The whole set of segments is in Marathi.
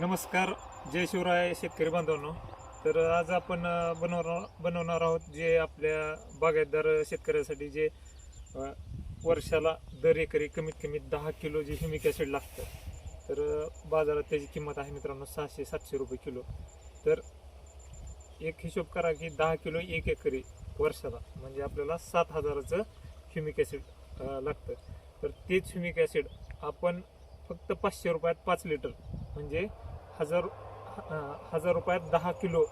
नमस्कार जय शिवराय शेतकरी बांधवांनो. तर आज आपण बनवणार बनवणार आहोत जे आपल्या बागायतदार शेतकऱ्यासाठी जे वर्षाला दर एकरी कमीत कमी दहा किलो जे ह्युमिक ॲसिड लागतं. तर बाजारात त्याची किंमत आहे मित्रांनो सहाशे सातशे रुपये किलो. तर एक हिशोब करा की दहा किलो एक एकरी वर्षाला म्हणजे आपल्याला सात हजाराचं ह्युमिक ॲसिड लागतं. तर तेच ह्युमिक ॲसिड आपण फक्त पाचशे रुपयात पाच लिटर म्हणजे हजार हजार रुपयात दहा किलो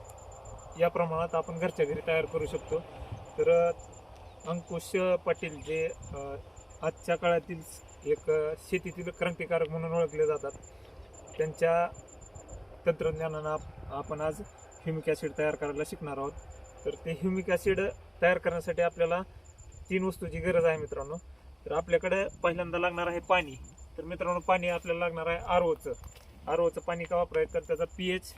या प्रमाणात आपण घरच्या घरी तयार करू शकतो. तर अंकुश पाटील जे आजच्या काळातील एक शेतीतील क्रांतिकारक म्हणून ओळखले जातात त्यांच्या तंत्रज्ञानानं आपण आज ह्युमिक ॲसिड तयार करायला शिकणार आहोत. तर ते ह्युमिक ॲसिड तयार करण्यासाठी आपल्याला तीन वस्तूची गरज आहे मित्रांनो. तर आपल्याकडे पहिल्यांदा लागणार आहे पाणी. तर मित्रांनो पाणी आपल्याला लागणार आहे आर आरोचं पाणी का वापरायचं? तर त्याचा पी एच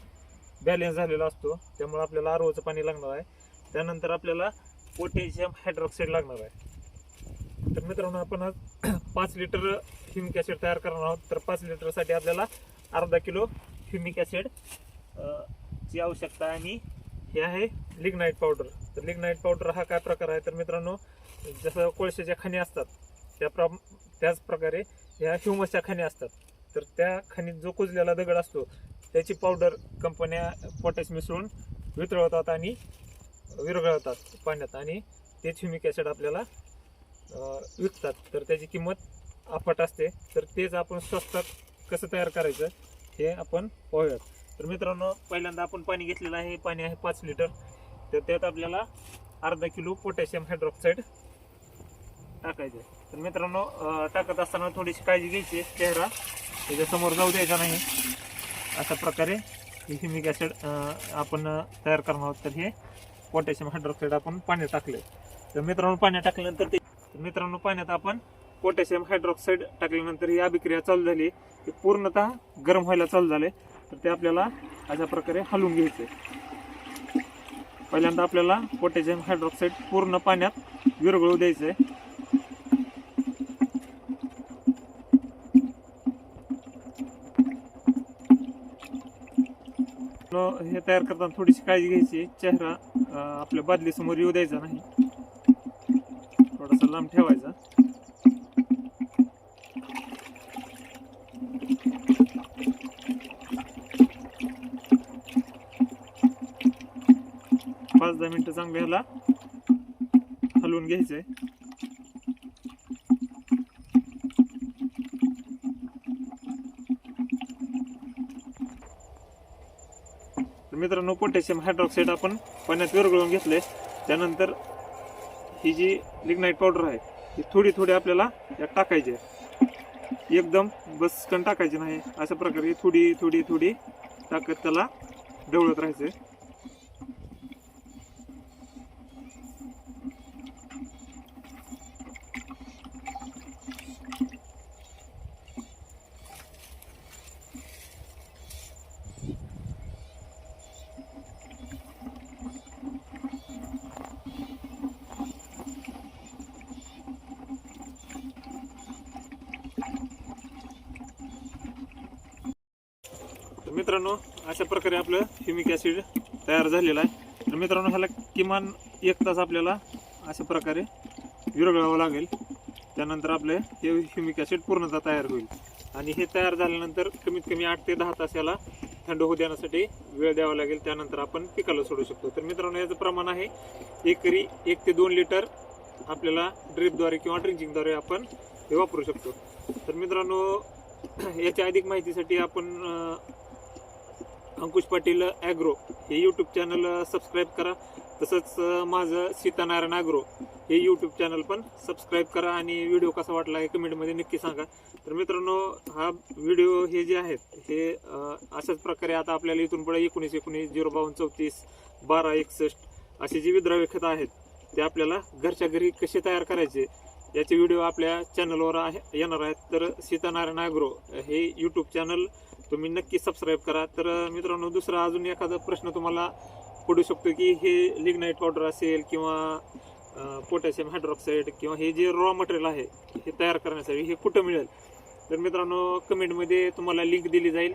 बॅलेन्स झालेला असतो. त्यामुळे आपल्याला आरोचं पाणी लागणार आहे. त्यानंतर आपल्याला पोटॅशियम हायड्रॉक्साईड लागणार आहे. तर मित्रांनो आपण आज पाच लिटर ह्युमिक ॲसिड तयार करणार आहोत. तर पाच लिटरसाठी आपल्याला अर्धा किलो ह्युमिक ॲसिड ची आवश्यकता आणि हे आहे लिग्नाईट पावडर तर लिग्नाईट पावडर हा काय प्रकार आहे? तर मित्रांनो जसं कोळशाच्या खाणी असतात त्या प्र त्याच प्रकारे ह्या ह्युमसच्या खाणी असतात. तर त्या खनिज जो कुजलेला दगड असतो त्याची पावडर कंपन्या पोटॅश मिसळून वितळवतात आणि विरघळवतात पाण्यात. आणि ते ह्युमिक ॲसिड आपल्याला विकतात. तर त्याची किंमत अफाट असते. तर तेच आपण स्वस्तात कसं तयार करायचं हे आपण पाहूयात. तर मित्रांनो पहिल्यांदा आपण पाणी घेतलेलं आहे. हे पाणी आहे पाच लिटर. तर त्यात आपल्याला अर्धा किलो पोटॅशियम हायड्रॉक्साईड टाकायचं तर मित्रांनो टाकत असताना थोडीशी काळजी घ्यायची. चेहरा त्याच्यासमोर जाऊ द्यायचा नाही? अशा प्रकारे हिमिक ॲसिड आपण तयार करणार आहोत. तर हे पोटॅशियम हायड्रॉक्साईड आपण पाण्यात टाकले तर मित्रांनो पाण्यात टाकल्यानंतर ते तर मित्रांनो पाण्यात आपण पोटॅशियम हायड्रॉक्साईड टाकल्यानंतर ही अभिक्रिया चालू झाली. ते पूर्णतः गरम व्हायला चालू झाले तर ते आपल्याला अशा प्रकारे हलवून घ्यायचे पहिल्यांदा आपल्याला पोटॅशियम हायड्रॉक्साईड पूर्ण पाण्यात विरघळू द्यायचं आहे हे तयार करताना थोडीशी काळजी घ्यायची. चेहरा आपल्या बादलीसमोर येऊ द्यायचा नाही. थोडासा लांब ठेवायचा. पाच दहा मिनटं चांगलं ह्याला हलवून घ्यायचंय. मित्रांनो पोटॅशियम हायड्रॉक्साईड आपण पाण्यात विरघळून घेतले त्यानंतर ही जी लिग्नाईट पावडर आहे ही थोडी थोडी आपल्याला यात टाकायची आहे. एकदम बसकन टाकायची नाही अशा प्रकारे थोडी थोडी थोडी टाकत त्याला ढवळत राहायचं तर मित्रांनो अशा प्रकारे आपलं ह्युमिक ॲसिड तयार झालेलं आहे. तर मित्रांनो ह्याला किमान एक तास आपल्याला अशा प्रकारे विरघळावं लागेल. त्यानंतर आपलं हे ह्युमिक ॲसिड पूर्णतः तयार होईल. आणि हे तयार झाल्यानंतर कमीत कमी आठ ते दहा तास याला थंड होऊ देण्यासाठी वेळ द्यावा लागेल. त्यानंतर आपण पिकाला सोडू शकतो. तर मित्रांनो याचं प्रमाण आहे एकरी एक ते दोन लिटर आपल्याला ड्रिपद्वारे किंवा ड्रिंचिंगद्वारे आपण हे वापरू शकतो. तर मित्रांनो याच्या अधिक माहितीसाठी आपण अंकुश पाटील ॲग्रो हे यूट्यूब चॅनल सबस्क्राईब करा. तसंच माझं सीतानारायण ॲग्रो हे यूट्यूब चॅनल पण सबस्क्राईब करा आणि व्हिडिओ कसा वाटला हे कमेंटमध्ये नक्की सांगा. तर मित्रांनो हा व्हिडिओ हे जे आहेत हे अशाच प्रकारे आता आपल्याला इथून पुढे एकोणीस एकोणीस झिरो बावन्न चौतीस बारा एकसष्ट असे जे विद्राव्य आहेत ते आपल्याला घरच्या घरी कसे तयार करायचे याचे व्हिडिओ आपल्या चॅनलवर आहे येणार आहेत. तर सीतानारायण ॲग्रो हे यूट्यूब चॅनल तुम्ही नक्की सबस्क्राईब करा. तर मित्रांनो दुसरा अजून एखादा प्रश्न तुम्हाला पडू शकतो की हे लिग्नाईट पावडर असेल किंवा पोटॅशियम हायड्रॉक्साईड किंवा हे जे रॉ मटेरियल आहे हे तयार करण्यासाठी हे कुठं मिळेल? तर मित्रांनो कमेंटमध्ये तुम्हाला लिंक दिली जाईल.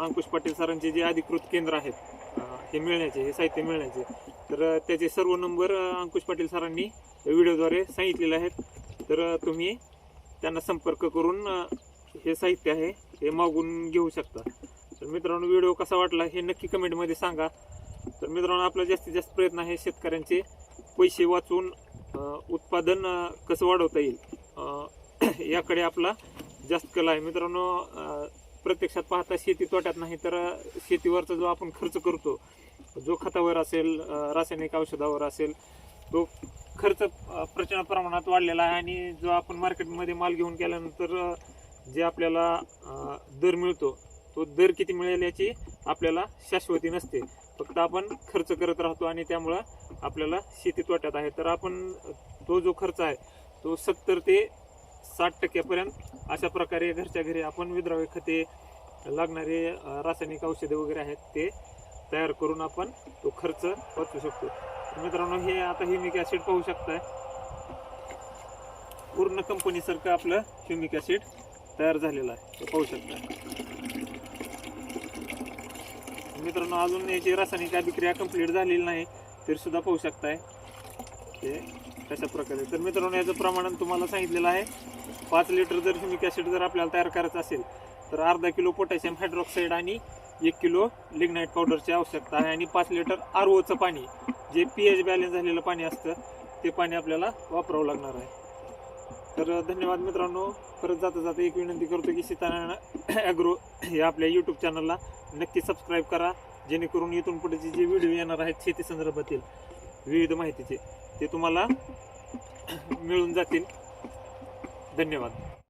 अंकुश पाटील सरांचे जे अधिकृत केंद्र आहेत हे मिळण्याचे हे साहित्य मिळण्याचे. तर त्याचे सर्व नंबर अंकुश पाटील सरांनी व्हिडिओद्वारे सांगितलेले आहेत. तर तुम्ही त्यांना संपर्क करून हे साहित्य आहे हे मागून घेऊ शकता. तर मित्रांनो व्हिडिओ कसा वाटला हे नक्की कमेंटमध्ये सांगा. तर मित्रांनो आपला जास्तीत जास्त प्रयत्न आहे शेतकऱ्यांचे पैसे वाचवून उत्पादन कसं वाढवता येईल. याकडे आपला जास्त कला आहे. मित्रांनो प्रत्यक्षात पाहता शेती तोट्यात नाही तर शेतीवरचा जो आपण खर्च करतो जो खतावर असेल रासायनिक औषधावर असेल तो खर्च प्रचंड प्रमाणात वाढलेला आहे. आणि जो आपण मार्केटमध्ये माल घेऊन गेल्यानंतर जे आपल्याला दर मिळतो तो दर किती मिळेल याची आपल्याला शाश्वती नसते. फक्त आपण खर्च करत राहतो आणि त्यामुळं आपल्याला शेती तोट्यात आहे. तर आपण तो जो खर्च आहे तो सत्तर ते साठ टक्क्यापर्यंत अशा प्रकारे घरच्या घरी आपण विद्राव्य खते लागणारे रासायनिक औषधे वगैरे आहेत ते तयार करून आपण तो खर्च वाचू शकतो. मित्रांनो हे आता ह्युमिक ॲसिड पाहू शकताय. पूर्ण कंपनीसारखं आपलं ह्युमिक ॲसिड तयार झालेला आहे. ते पाहू शकता. मित्रांनो अजून याची रासायनिक अभिक्रिया कंप्लीट झालेली नाही तरी सुद्धा पाहू शकताय. ते कशा प्रकारे? तर मित्रांनो याचं प्रमाण तुम्हाला सांगितलेलं आहे. पाच लिटर जर ह्युमिक ॲसिड जर आपल्याला तयार करायचं असेल तर अर्धा किलो पोटॅशियम हायड्रॉक्साईड आणि एक किलो लिग्नाईट पावडरची आवश्यकता आहे. आणि पाच लिटर आर ओचं पाणी जे पी एच बॅलन्स झालेलं पाणी असतं ते पाणी आपल्याला वापरावं लागणार आहे. तर धन्यवाद मित्रांनो. परत जाता जाता एक विनंती करतो की सीतारायण ॲग्रो या आपल्या यूट्यूब चॅनलला नक्की सबस्क्राईब करा जेणेकरून इथून पुढेचे जे व्हिडिओ येणार आहेत शेती संदर्भातील विविध माहितीचे ते तुम्हाला मिळून जातील. धन्यवाद.